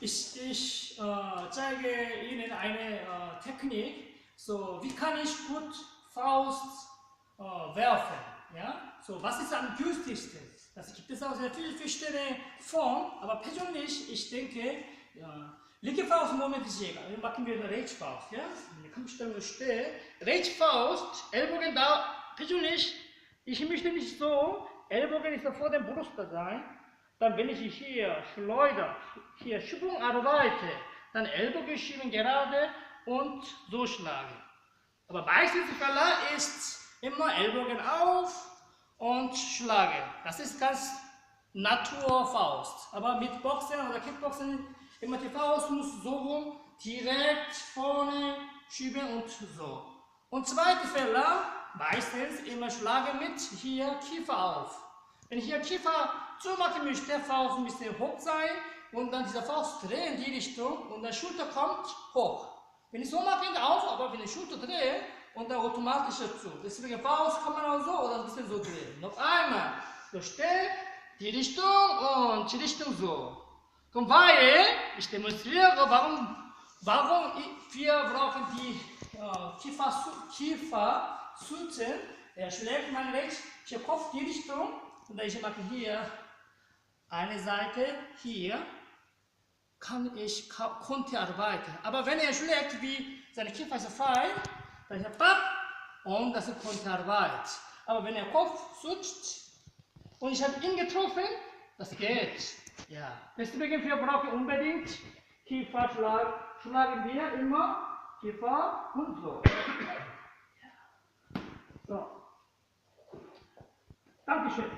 ich, ich äh, zeige Ihnen eine äh, Technik. So, wie kann ich gut Faust äh, werfen? Ja? So, was ist am günstigsten? Das gibt es auch sehr viele verschiedene Formen, aber persönlich, ich denke, ja, linke Faust Moment ist egal. Wir machen wir Rechts Faust. Ja? Kann bestimmt stehen. Rechts Faust, Ellbogen da, persönlich, ich möchte nicht so, Ellbogen ist vor dem Brust sein. Dann wenn ich hier schleudere, hier Schwung arbeite, dann Ellbogen schieben gerade und so schlagen. Aber meistens Fälle ist immer Ellbogen auf und schlagen. Das ist ganz Naturfaust. Aber mit Boxen oder Kickboxen immer die Faust muss so rum direkt vorne schieben und so. Und zweite Fälle, meistens immer schlagen mit hier Kiefer auf. Wenn hier Kiefer zumachen möchte, der Faust ein bisschen hoch sein und dann dieser Faust drehen in die Richtung und dann Schulter kommt hoch. Wenn ich so mache, geht auch, aber wenn ich Schulter drehe und dann automatisch zu. Deswegen Faust kann man auch so oder ein bisschen so drehen. Noch einmal. So stehen, die Richtung und die Richtung so. Und weil ich demonstriere, warum, warum wir brauchen die äh, Kiefer, Kiefer Er schlägt man rechts, hier Kopf die Richtung und ich mache hier eine Seite, hier kann ich, konnte arbeiten. Aber wenn er schlägt, wie seine Kiefer ist frei, dann ist er und das ist Konterarbeit. Aber wenn er Kopf sucht und ich habe ihn getroffen, das geht. Ja. Deswegen wir brauchen unbedingt Kieferschlag. Schlagen wir immer Kiefer und so. So. Dankeschön.